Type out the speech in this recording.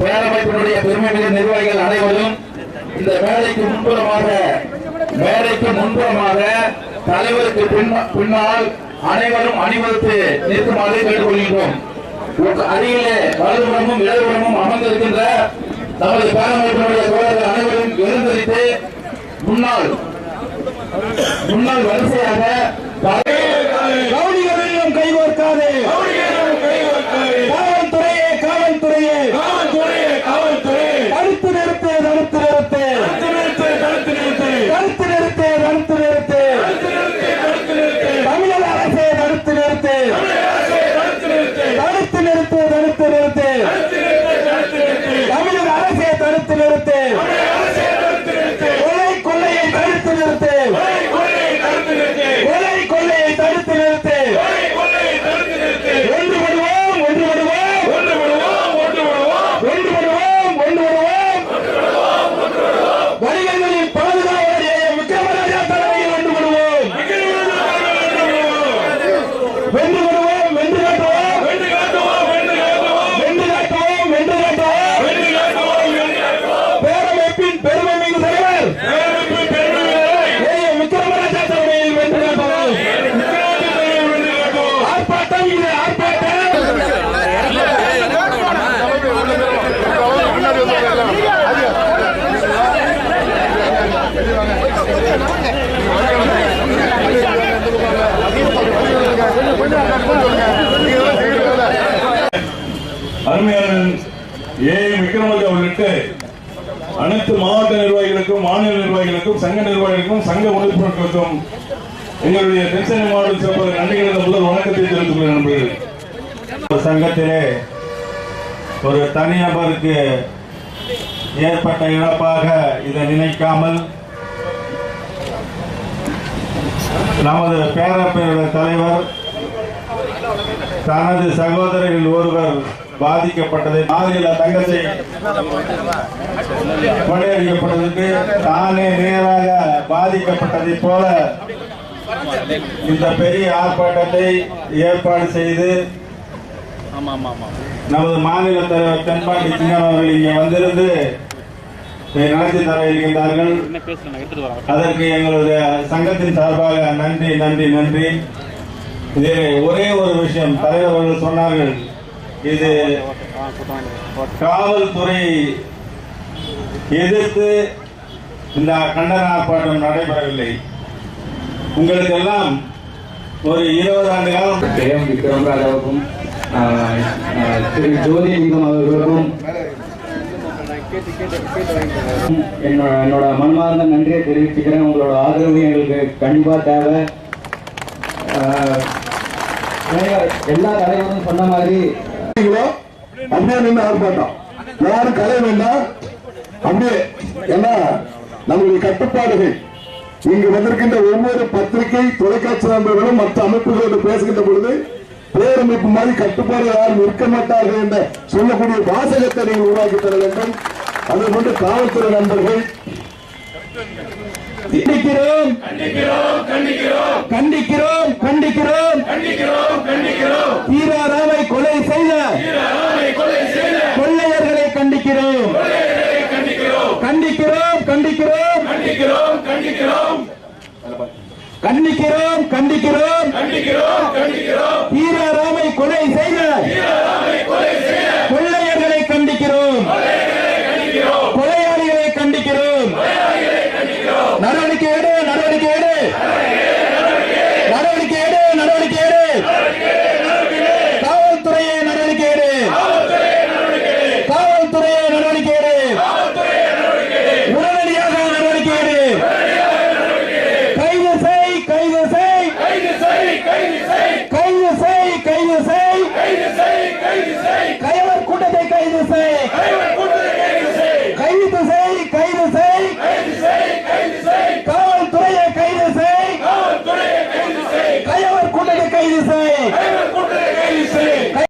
பேரமைப்பினுடைய பெருமை நிர்வாகிகள் அனைவரும் இந்த மேடைக்கு முன்புறமாக மேடைக்கு முன்புறமாக தலைவருக்கு பின்னால் அனைவரும் அணிவகுத்து நிற்குமாறு கேட்டுக்கொள்கின்றோம். அருகிலே வலதுபுறமும் இடதுபுறமும் அமர்ந்திருக்கின்ற நமது பேரமைப்பினுடைய தோழர்கள் அனைவரும் எழுந்தரித்து முன்னாள் முன்னாள் வரிசையாக ரவுடிகளிடம் கைகோர்க்காதே காவல்துறையே காவல்துறையே தடுத்து நிறுத்து தடுத்து நிறுத்து தடுத்து நிறுத்து தடுத்து நிறுத்து தமிழக அரசே தடுத்து நிறுத்து தடுத்து நிறுத்து தடுத்து நிறுத்து தமிழக அரசே தடுத்து நிறுத்து கொலை கொள்ளையை தடுத்து நிறுத்து கொலை கொள்ளையை தடுத்து நிறுத்து ஒன்றுபடுவோம் ஒன்றுபடுவோம். ஒன்றுபடுவோம் ஒன்றுபடுவோம். வணிகர்களின் பாதுகாவலர் விக்ரமராஜா தலைமையில் ஒன்றுபடுவோம். வென்று விடுவோம் வென்று காட்டுவோம் வென்று காட்டுவோம் பேரமைப்பின் பெருமை மிகு தலைவர் ஏ. விக்ரமராஜா தலைமையில் வென்று காட்டுவோம் ஆர்ப்பாட்டம் இது ஆர்ப்பாட்டம் அருமையாளன் ஏ விக்ரமராஜ் அனைத்து மாவட்ட நிர்வாகிகளுக்கும் மாநில நிர்வாகிகளுக்கும் சங்க நிர்வாகிகளுக்கும் சங்க உறுப்பினர்களுக்கும் எங்களுடைய தென்சென்னை மாவட்ட சிறப்பு நன்றிகளை முதல் வணக்கத்தை தெரிவித்துக் கொள்கிறேன் சங்கத்திலே ஒரு தனிநபருக்கு ஏற்பட்ட இழப்பாக இதை நினைக்காமல் நமது பேரவையுடைய தலைவர் தனது சகோதரர்கள் ஒருவர் பாதிக்கப்பட்டது. மாநில தங்கத்தை கொள்ளையடிக்கப்பட்டதற்கு தானே நேராக பாதிக்கப்பட்டதை போல இந்த பெரிய ஆர்ப்பாட்டத்தை ஏற்பாடு செய்து நமது மாநில தலைவர் தென்பாண்டி சிங்கம் அவர்கள் இங்கே வந்திருந்து நடத்தி தர இருக்கின்றார்கள். அதற்கு எங்களுடைய சங்கத்தின் சார்பாக நன்றி நன்றி நன்றி. இதில் ஒரே ஒரு விஷயம் தலைவர் அவர்கள் சொன்னார்கள். இது காவல்துறை எதிர்த்து இந்த கண்டன ஆர்ப்பாட்டம் நடைபெறவில்லை. உங்களுக்கு எல்லாம் ஒரு இருபது ஆண்டு காலம். கே எம் விக்ரமராஜாவுக்கும் ஆஹ், ஆஹ், திரு ஜோதிலிங்கம் அவர்களுக்கும் என்னோட என்னோட மன்மார்ந்த நன்றியை தெரிவிச்சுக்கிறேன். உங்களோட ஆதரவு எங்களுக்கு கண்டிப்பா தேவை. எல்லா தலைவரும் சொன்ன மாதிரி அப்படியே நின்று ஆர்ப்பாட்டம். யாரும் கலை வேண்டாம். அப்படியே ஏன்னா நம்முடைய கட்டுப்பாடுகள். இங்கு வந்திருக்கின்ற ஒவ்வொரு பத்திரிகை தொலைக்காட்சி நண்பர்களும் மற்ற அமைப்புகளோடு பேசுகின்ற பொழுது பேரமைப்பு மாதிரி கட்டுப்பாடு யாரும் இருக்க மாட்டார்கள் என்ற சொல்லக்கூடிய வாசகத்தை நீங்கள் உருவாக்கி தர வேண்டும். அதை கொண்டு காவல்துறை நண்பர்கள். கண்டிக்கிறோம். கண்டிக்கிறோம். கண்டிக்கிறோம். தீராராவை கொலை செய்த கொள்ளையர்களை கண்டிக்கிறோம் கண்டிக்கிறோம் கண்டிக்கிறோம் கண்டிக்கிறோம். கண்டிக்கிறோம் தீராராமை கொலை செய்த கொள்ளையர்களை கண்டிக்கிறோம். கொலையாளிகளை கண்டிக்கிறோம். நடவடிக்கை எடு நடவடிக்கை எடு.